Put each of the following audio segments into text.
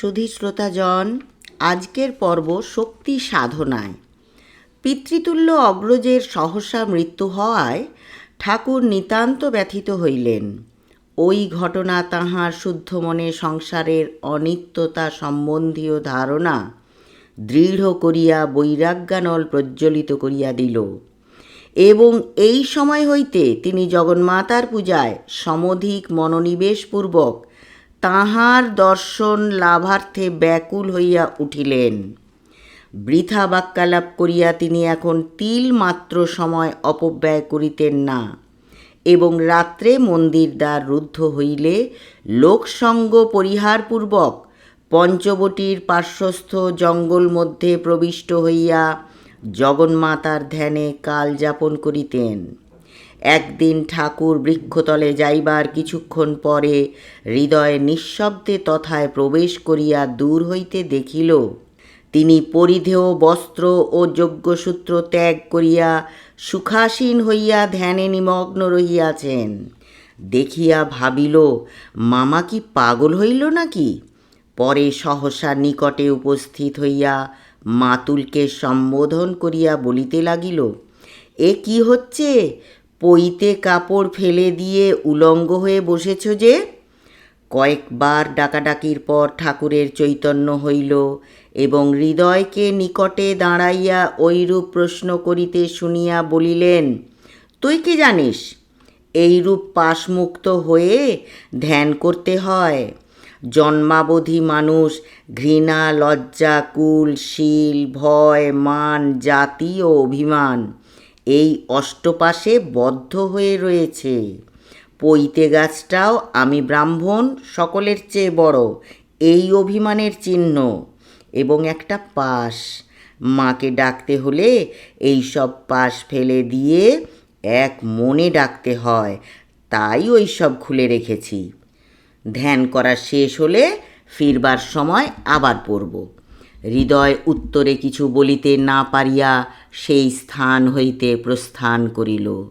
সুধী শ্রোতাজন আজকের পর্ব শক্তি সাধনায়। পিতৃতুল্য অগ্রজের সহসা মৃত্যু হওয়ায় ঠাকুর নিতান্ত ব্যথিত হইলেন। ওই ঘটনা তাহার শুদ্ধ মনে সংসারের অনিত্যতা সম্বন্ধীয় ধারণা দৃঢ় করিয়া বৈরাগ্যানল প্রজ্বলিত করিয়া দিল। এবং এই সময় হইতে তিনি জগন্মাতার পূজায় সমধিক মনোনিবেশপূর্বক তাহার দর্শন লাভার্থে ব্যাকুল হইয়া উঠিলেন। বৃথা বাক্যালাপ করিয়া তিনি এখন তিল মাত্র সময় অপব্যয় করিতেন না এবং রাত্রে মন্দির দ্বার রুদ্ধ হইলে লোকসঙ্গ পরিহারপূর্বক পঞ্চবটির পার্শ্বস্থ জঙ্গল মধ্যে প্রবিষ্ট হইয়া জগন্মাতার ধ্যানে কাল যাপন করিতেন। একদিন ঠাকুর বৃক্ষতলে যাইবার কিছুক্ষণ পরে হৃদয়ে নিঃশব্দে তথায় প্রবেশ করিয়া দূর হইতে দেখিল, তিনি পরিধেয় বস্ত্র ও যজ্ঞসূত্র ত্যাগ করিয়া সুখাসীন হইয়া ধ্যানে নিমগ্ন রহিয়াছেন। দেখিয়া ভাবিল, মামা কি পাগল হইল নাকি? পরে সহসা নিকটে উপস্থিত হইয়া মাতুলকে সম্বোধন করিয়া বলিতে লাগিল, এ কি হচ্ছে? পইতে কাপড় ফেলে দিয়ে উলঙ্গ হয়ে বসেছ যে? কয়েকবার ডাকাডাকির পর ঠাকুরের চৈতন্য হইল এবং হৃদয়কে নিকটে দাঁড়াইয়া ঐরূপ প্রশ্ন করিতে শুনিয়া বলিলেন, তুই কি জানিস? এইরূপ পাশমুক্ত হয়ে ধ্যান করতে হয়। জন্মাবধি মানুষ ঘৃণা, লজ্জা, কুল, শীল, ভয়, মান, জাতি ও অভিমান। এই অষ্টপাশে বদ্ধ হয়ে রয়েছে। পৈতে গাছটাও আমি ব্রাহ্মণ সকলের চেয়ে বড়, এই অভিমানের চিহ্ন। এবং একটা পাশ। মাকে ডাকতে হলে এই সব পাশ ফেলে দিয়ে এক মনে ডাকতে হয়, তাই ওই সব খুলে রেখেছি। ধ্যান করা শেষ হলে ফিরবার সময় আবার পড়ব। হৃদয় উত্তরে কিছু বলিতে না পারিয়া সেই স্থান হইতে প্রস্থান করিল।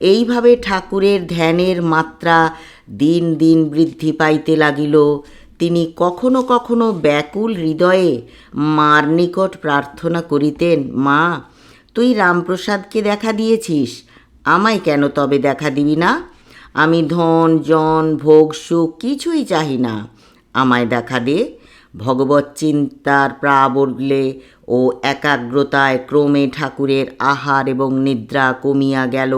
এইভাবে ঠাকুরের ধ্যানের মাত্রা দিন দিন বৃদ্ধি পাইতে লাগিল। তিনি কখনো কখনো ব্যাকুল হৃদয়ে মার নিকট প্রার্থনা করিতেন, মা, তুই রামপ্রসাদকে দেখা দিয়েছিস? আমায় কেন তবে দেখা দিবি না? আমি ধন, জন, ভোগ, সুখ কিছুই চাহি না। আমায় দেখা দে। ভগবত চিন্তার প্রাবল্যে ও একাগ্রতায় ক্রমে ঠাকুরের আহার এবং নিদ্রা কমিয়া গেল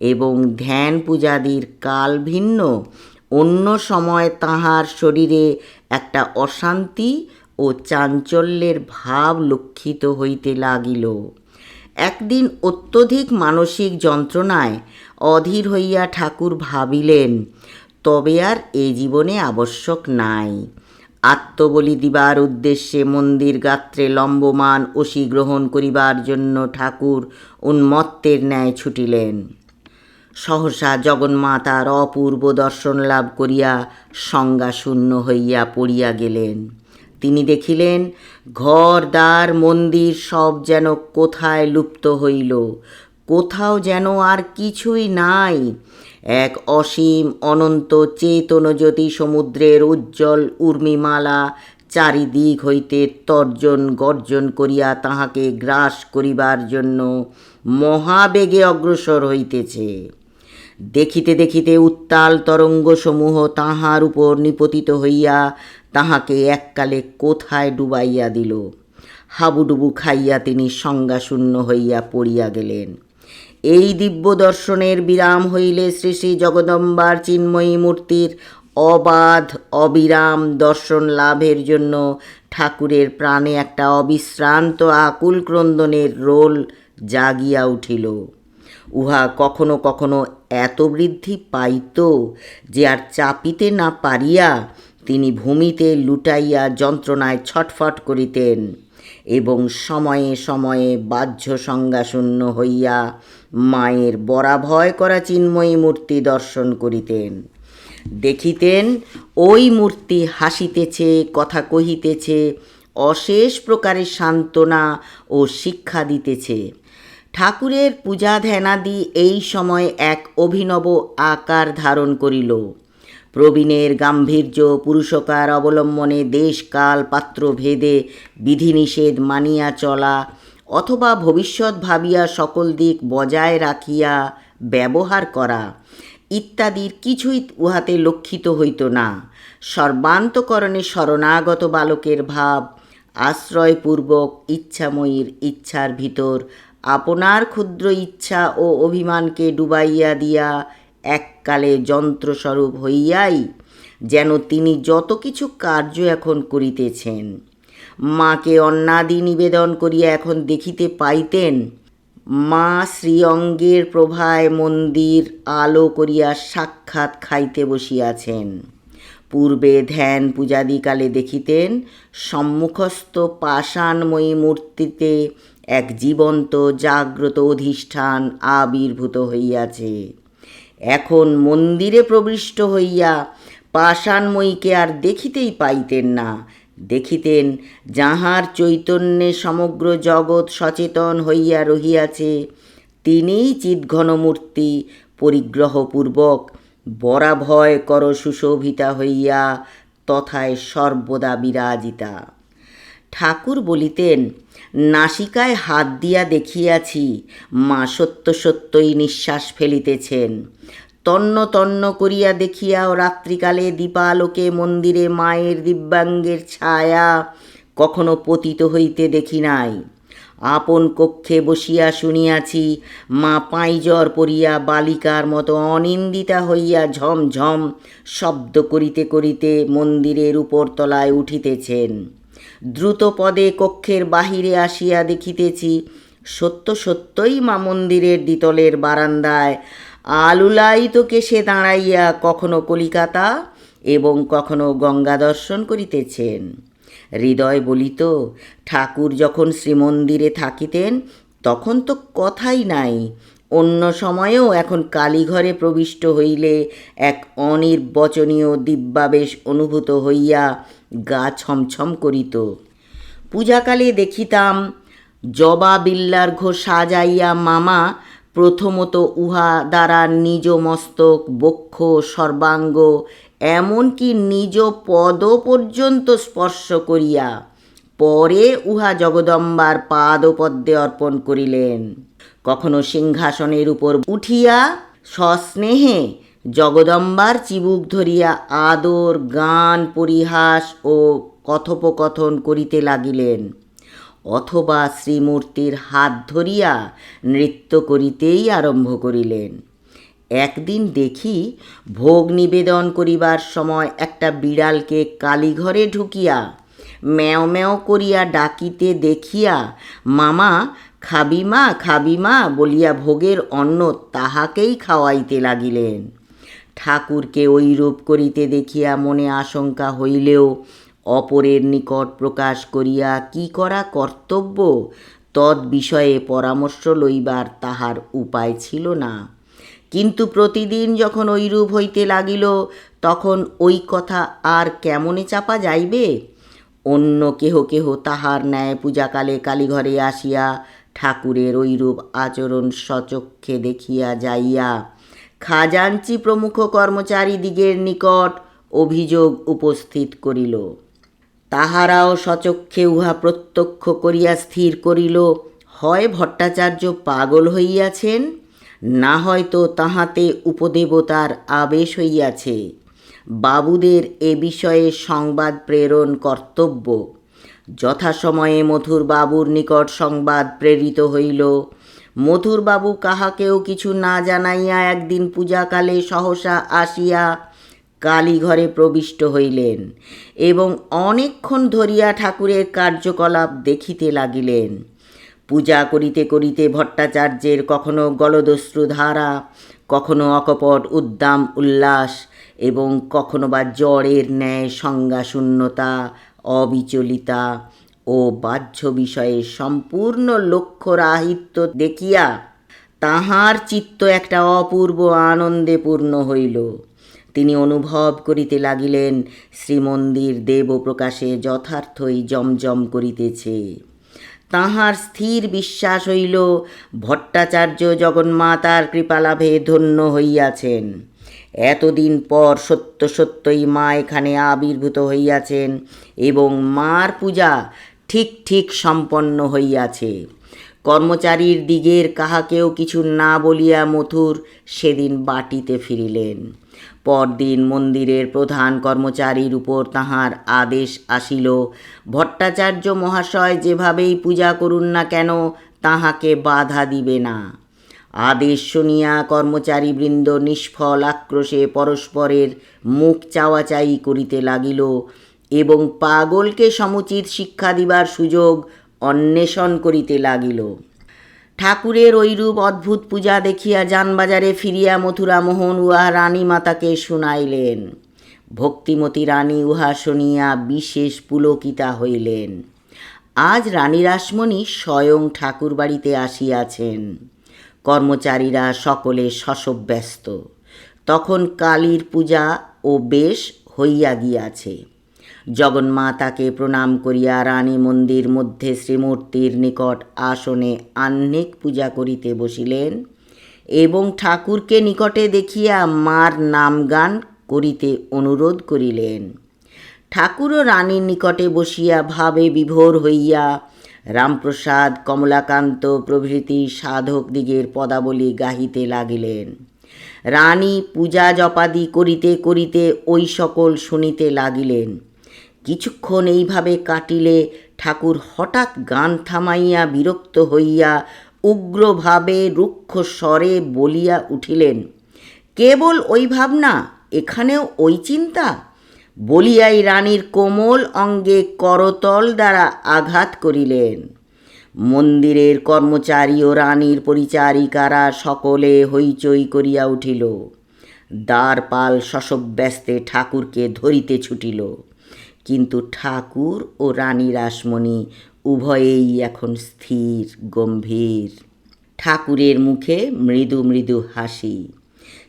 এবং ধ্যান পূজাদির কাল ভিন্ন। অন্য সময় তাহার শরীরে একটা অশান্তি ও চাঞ্চল্যের ভাব লক্ষিত হইতে লাগিল। একদিন অত্যধিক মানসিক যন্ত্রণায় অধীর হইয়া ঠাকুর ভাবিলেন, তবে আর এ জীবনে আবশ্যক নাই। আত্মবলি দিবার উদ্দেশ্যে মন্দির গাত্রে লম্বমান অসি গ্রহণ করিবার জন্য ঠাকুর উন্মত্তের ন্যায় ছুটিলেন। সহসা জগন্মাতার অপূর্ব দর্শন লাভ করিয়া সংজ্ঞাশূন্য হইয়া পড়িয়া গেলেন। তিনি দেখিলেন, ঘর, দ্বার, মন্দির সব যেন কোথায় লুপ্ত হইল, কোথাও যেন আর কিছুই নাই। এক অসীম অনন্ত চেতনজ্যোতি সমুদ্রের উজ্জ্বল উর্মিমালা চারিদিক হইতে তর্জন গর্জন করিয়া তাহাকে গ্রাস করিবার জন্য মহাবেগে অগ্রসর হইতেছে। দেখিতে দেখিতে উত্তাল তরঙ্গসমূহ তাহার উপর নিপতিত হইয়া তাহাকে এককালে কোথায় ডুবাইয়া দিল? হাবুডুবু খাইয়া তিনি সংজ্ঞাশূন্য হইয়া পড়িয়া গেলেন। এই দিব্য দর্শনের বিরাম হইলে শ্রী শ্রী জগদম্বার চিন্ময়ী মূর্তির অবাধ অবিরাম দর্শন লাভের জন্য ঠাকুরের প্রাণে একটা অবিশ্রান্ত আকুল ক্রন্দনের রোল জাগিয়া উঠিল। উহা কখনো কখনো এত বৃদ্ধি পাইত যে আর চাপিতে না পারিয়া তিনি ভূমিতে লুটাইয়া যন্ত্রণায় ছটফট করিতেন এবং সময়ে সময়ে বাহ্য সংজ্ঞাশূন্য হইয়া মায়ের বরাভয় করা চিন্ময়ী মূর্তি দর্শন করিতেন। দেখিতেন, ওই মূর্তি হাসিতেছে, কথা কহিতেছে, অশেষ প্রকারের সান্ত্বনা ও শিক্ষা দিতেছে। ঠাকুরের পূজা ধ্যানাদি এই সময় এক অভিনব আকার ধারণ করিল। প্রবীণের গাম্ভীর্য, পুরুষকার অবলম্বনে দেশকাল পাত্র ভেদে বিধিনিষেধ মানিয়া চলা অথবা ভবিষ্যৎ ভাবিয়া সকল দিক বজায় রাখিয়া ব্যবহার করা ইত্যাদির কিছুই উহাতে লক্ষিত হইত না। সর্বান্তকরণে শরণাগত বালকের ভাব, আশ্রয়পূর্বক ইচ্ছাময়ীর ইচ্ছার ভিতর আপনার ক্ষুদ্র ইচ্ছা ও অভিমানকে ডুবাইয়া দিয়া এককালে যন্ত্রস্বরূপ হইয়াই যেন তিনি যত কিছু কার্য এখন করিতেছেন। মাকে অন্নাদি নিবেদন করিয়া এখন দেখিতে পাইতেন। মা শ্রীঅঙ্গের প্রভায় মন্দির আলো করিয়া সাক্ষাৎ খাইতে বসিয়াছেন। পূর্বে ধ্যান পূজাদিকালে দেখিতেন, সম্মুখস্থ পাষাণময়ী মূর্তিতে এক জীবন্ত জাগ্রত অধিষ্ঠান আবির্ভূত হইয়াছে। এখন মন্দিরে প্রবিষ্ট হইয়া পাষাণময়ীকে আর দেখিতেই পাইতেন না দেখিতেন, যাহার চৈতন্যে সমগ্র জগৎ সচেতন হইয়া রহিয়াছে, তিনিই চিৎঘন মূর্তি পরিগ্রহপূর্বক বরাভয় কর সুশোভিতা হইয়া তথায় সর্বদা বিরাজিতা। ঠাকুর বলিতেন, নাসিকায় হাত দিয়া দেখিয়াছি মা সত্য সত্যই নিঃশ্বাস ফেলিতেছেন। তন্ন তন্ন করিয়া দেখিয়াও রাত্রিকালে দীপালোকে মন্দিরে মায়ের দিব্যাঙ্গের ছায়া কখনো পতিত হইতে দেখি নাই। আপন কক্ষে বসিয়া শুনিয়াছি, মা পাঁইজর পড়িয়া বালিকার মতো অনিন্দিতা হইয়া ঝমঝম শব্দ করিতে করিতে মন্দিরের উপরতলায় উঠিতেছেন। দ্রুত পদে কক্ষের বাহিরে আসিয়া দেখিতেছি, সত্য সত্যই মা মন্দিরের দ্বিতলের বারান্দায় আলুলায়িত কেশে দাঁড়াইয়া কখনো কলিকাতা এবং কখনো গঙ্গা দর্শন করিতেছেন। হৃদয় বলিত, ঠাকুর যখন শ্রীমন্দিরে থাকিতেন, তখন তো কথাই নাই। অন্য সময়েও এখন কালীঘরে প্রবিষ্ট হইলে এক অনির্বচনীয় দিব্যাবেশ অনুভূত হইয়া গা ছমছম করিত। পূজাকালে দেখিতাম, জবা বিল্লার ঘোষ সাজাইয়া মামা প্রথমত উহা দ্বারা নিজ মস্তক, বক্ষ, সর্বাঙ্গ, এমনকি নিজ পদ পর্যন্ত স্পর্শ করিয়া পরে উহা জগদম্বার পাদপদ্মে অর্পণ করিলেন। কখনো সিংহাসনের উপর উঠিয়া সস্নেহে জগদম্বার চিবুক ধরিয়া আদর, গান, পরিহাস ও কথোপকথন করিতে লাগিলেন। অথবা শ্রীমূর্তির হাত ধরিয়া নৃত্য করিতেই আরম্ভ করিলেন। একদিন দেখি ভোগ নিবেদন করিবার সময় একটা বিড়ালকে কালীঘরে ঢুকিয়া ম্যাও ম্যাও করিয়া ডাকিতে দেখিয়া, মামা খাবি মা খাবি মা বলিয়া ভোগের অন্ন তাহাকেই খাওয়াইতে লাগিলেন। ঠাকুরকে ওইরূপ করিতে দেখিয়া মনে আশঙ্কা হইলেও অপরের নিকট প্রকাশ করিয়া কি করা কর্তব্য? তৎ বিষয়ে পরামর্শ লইবার তাহার উপায় ছিল না। কিন্তু প্রতিদিন যখন ঐরূপ হইতে লাগিল, তখন ওই কথা আর কেমনে চাপা যাইবে? অন্য কেহ কেহ তাহার ন্যায় পূজাকালে কালীঘরে আসিয়া ঠাকুরের ঐরূপ আচরণ সচক্ষে দেখিয়া যাইয়া, খাজাঞ্চি প্রমুখ কর্মচারীদিগের নিকট অভিযোগ উপস্থিত করিল। তাহারাও সচক্ষে উহা প্রত্যক্ষ করিয়া স্থির করিল, হয় ভট্টাচার্য পাগল হইয়াছেন? না হয়তো তাহাতে উপদেবতার আবেশ হইয়াছে। বাবুদের এ বিষয়ে সংবাদ প্রেরণ কর্তব্য। যথাসময়ে মধুর বাবুর নিকট সংবাদ প্রেরিত হইল। মধুরবাবু কাহাকেও কিছু না জানাইয়া একদিন পূজাকালে সহসা আসিয়া কালীঘরে প্রবিষ্ট হইলেন এবং অনেকক্ষণ ধরিয়া ঠাকুরের কার্যকলাপ দেখিতে লাগিলেন। পূজা করিতে করিতে ভট্টাচার্যের কখনো গলদস্রু ধারা কখনো অকপট উদ্দাম উল্লাস এবং কখনো বা জ্বরের ন্যায় সংজ্ঞাশূন্যতা, অবিচলিতা ও বাহ্য বিষয়ে সম্পূর্ণ লক্ষ্য রাহিত্য দেখিয়া তাহার চিত্ত একটা অপূর্ব আনন্দে পূর্ণ হইল। তিনি অনুভব করিতে লাগিলেন, শ্রীমন্দির দেবপ্রকাশে যথার্থই জমজম করিতেছে। তাহার স্থির বিশ্বাস হইল, ভট্টাচার্য জগন্মাতার কৃপালাভে ধন্য হইয়াছেন। এতদিন পর সত্য সত্যই মা এখানে আবির্ভূত হইয়াছেন এবং মার পূজা ঠিক ঠিক সম্পন্ন হইয়াছে। কর্মচারীর দিগের কাহাকেও কিছু না বলিয়া মথুর সেদিন বাটিতে ফিরিলেন। পরদিন মন্দিরের প্রধান কর্মচারীর উপর তাহার আদেশ আসিল। ভট্টাচার্য মহাশয় যেভাবেই পূজা করুন না কেন, তাহাকে বাধা দিবে না। আদেশ শুনিয়া কর্মচারীবৃন্দ নিষ্ফল আক্রোশে পরস্পরের মুখ চাওয়াচাই করিতে লাগিল এবং পাগলকে সমুচিত শিক্ষা দিবার সুযোগ অন্বেষণ করিতে লাগিল। ঠাকুরের ঐরূপ অদ্ভুত পূজা দেখিয়া যানবাজারে ফিরিয়া মথুরা মোহন উহা রানী মাতাকে শুনাইলেন। ভক্তিমতী রানী উহা শুনিয়া বিশেষ পুলকিতা হইলেন। আজ রানী রাসমণি স্বয়ং ঠাকুর বাড়িতে আসিয়াছেন। কর্মচারীরা সকলে শশব ব্যস্ত তখন কালীর পূজা ও বেশ হইয়া গিয়াছে। জগন্মাতাকে প্রণাম করিয়া রানী মন্দির মধ্যে শ্রীমূর্তির নিকট আসনে আহ্নিক পূজা করিতে বসিলেন এবং ঠাকুরকে নিকটে দেখিয়া মার নামগান করিতে অনুরোধ করিলেন। ঠাকুরও রানীর নিকটে বসিয়া ভাবে বিভোর হইয়া রামপ্রসাদ, কমলাকান্ত প্রভৃতি সাধকদিগের পদাবলী গাহিতে লাগিলেন। রানী পূজা জপাদি করিতে করিতে ওই সকল শুনিতে লাগিলেন। কিছুক্ষণ এইভাবে কাটিলে ঠাকুর হঠাৎ গান থামাইয়া বিরক্ত হইয়া উগ্রভাবে রুক্ষ স্বরে বলিয়া উঠিলেন, কেবল ওই ভাবনা? এখানেও ওই চিন্তা? বলিয়াই রানীর কোমল অঙ্গে করতল দ্বারা আঘাত করিলেন। মন্দিরের কর্মচারী ও রানীর পরিচারিকারা সকলে হইচই করিয়া উঠিল। দ্বারপাল শশব্যস্তে ঠাকুরকে ধরিতে ছুটিল। কিন্তু ঠাকুর ও রানী রাসমণি উভয়েই এখন স্থির, গম্ভীর। ঠাকুরের মুখে মৃদু মৃদু হাসি।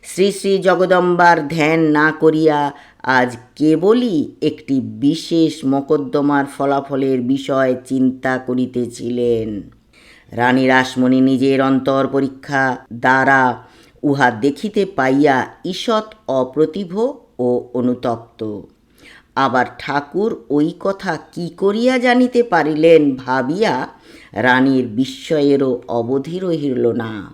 শ্রী শ্রী জগদম্বার ধ্যান না করিয়া আজ কেবলই একটি বিশেষ মকদ্দমার ফলাফলের বিষয় চিন্তা করিতেছিলেন। রানী রাসমণি নিজের অন্তর পরীক্ষা দ্বারা উহা দেখিতে পাইয়া ঈষৎ অপ্রতিভ ও অনুতপ্ত। আবার ঠাকুর ওই কথা কি করিয়া জানিতে পারিলেন ভাবিয়া রানীর বিস্ময়েরও অবধি রহিল না।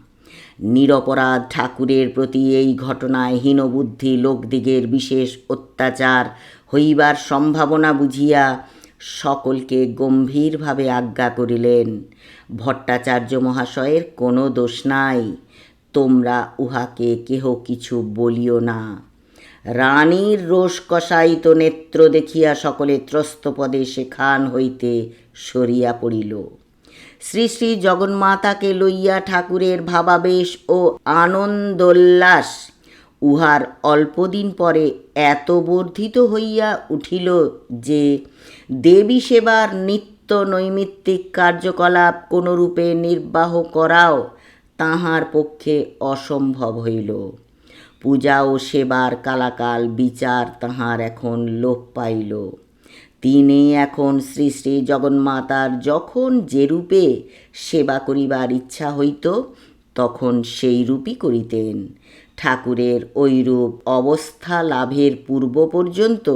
নিরপরাধ ঠাকুরের প্রতি এই ঘটনায় হীনবুদ্ধি লোকদিগের বিশেষ অত্যাচার হইবার সম্ভাবনা বুঝিয়া সকলকে গম্ভীরভাবে আজ্ঞা করিলেন। ভট্টাচার্য মহাশয়ের কোনো দোষ নাই, তোমরা উহাকে কেহ কিছু বলিও না। রানীর রোষ কষায়িত নেত্র দেখিয়া সকলে ত্রস্তপদে সেখান হইতে সরিয়া পড়িল। শ্রী শ্রী জগন্মাতাকে লইয়া ঠাকুরের ভাবাবেশ ও আনন্দোল্লাস উহার অল্পদিন পরে এত বর্ধিত হইয়া উঠিল যে দেবী সেবার নিত্য নৈমিত্তিক কার্যকলাপ কোনরূপে নির্বাহ করাও তাহার পক্ষে অসম্ভব হইল। পূজা ও সেবার কালাকাল বিচার তাহার এখন লোপ পাইল। তিনি এখন শ্রী শ্রী জগন্মাতার যখন যে রূপে সেবা করিবার ইচ্ছা হইত, তখন সেই রূপই করিতেন। ঠাকুরের ঐরূপ অবস্থা লাভের পূর্ব পর্যন্ত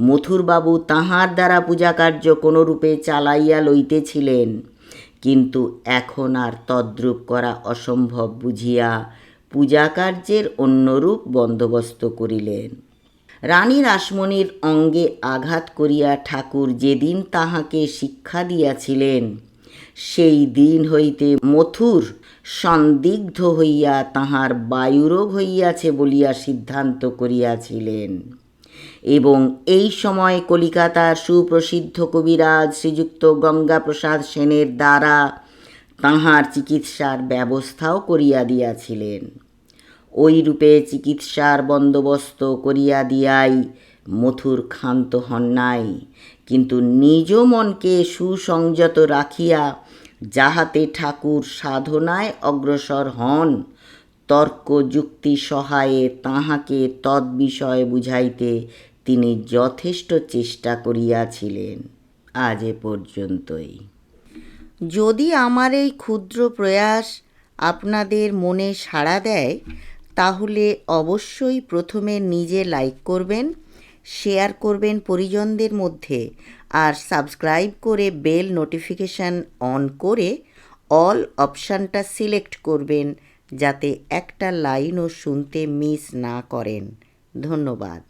মথুরবাবু তাহার দ্বারা পূজাকার্য কোনরূপে চালাইয়া লইতেছিলেন। কিন্তু এখন আর তদ্রূপ করা অসম্ভব বুঝিয়া পূজাকার্যের অন্যরূপ বন্দোবস্ত করিলেন। রানী রাসমণির অঙ্গে আঘাত করিয়া ঠাকুর যেদিন তাহাকে শিক্ষা দিয়াছিলেন, সেই দিন হইতে মথুর সন্দিগ্ধ হইয়া তাহার বায়ুরোগ হইয়াছে বলিয়া সিদ্ধান্ত করিয়াছিলেন। এবং এই সময় কলিকাতার সুপ্রসিদ্ধ কবিরাজ শ্রীযুক্ত গঙ্গাপ্রসাদ সেনের দ্বারা তাহার চিকিৎসার ব্যবস্থাও করিয়া দিয়াছিলেন। ওই রূপে চিকিৎসার বন্দোবস্ত করিয়া দিয়াই মথুর ক্ষান্ত হন নাই। কিন্তু নিজ মনকে সুসংযত রাখিয়া যাহাতে ঠাকুর সাধনায় অগ্রসর হন তর্ক যুক্তি সহায়ে তাহাকে তদ্বিষয়ে বুঝাইতে তিনি যথেষ্ট চেষ্টা করিয়াছিলেন। আজ এ পর্যন্তই। যদি আমার এই ক্ষুদ্র প্রয়াস আপনাদের মনে সাড়া দেয় তাহলে অবশ্যই প্রথমে নিজে লাইক করবেন শেয়ার করবেন পরিজনদের মধ্যে আর সাবস্ক্রাইব করে বেল নোটিফিকেশান অন করে অল অপশানটা সিলেক্ট করবেন যাতে একটা লাইনও শুনতে মিস না করেন। ধন্যবাদ।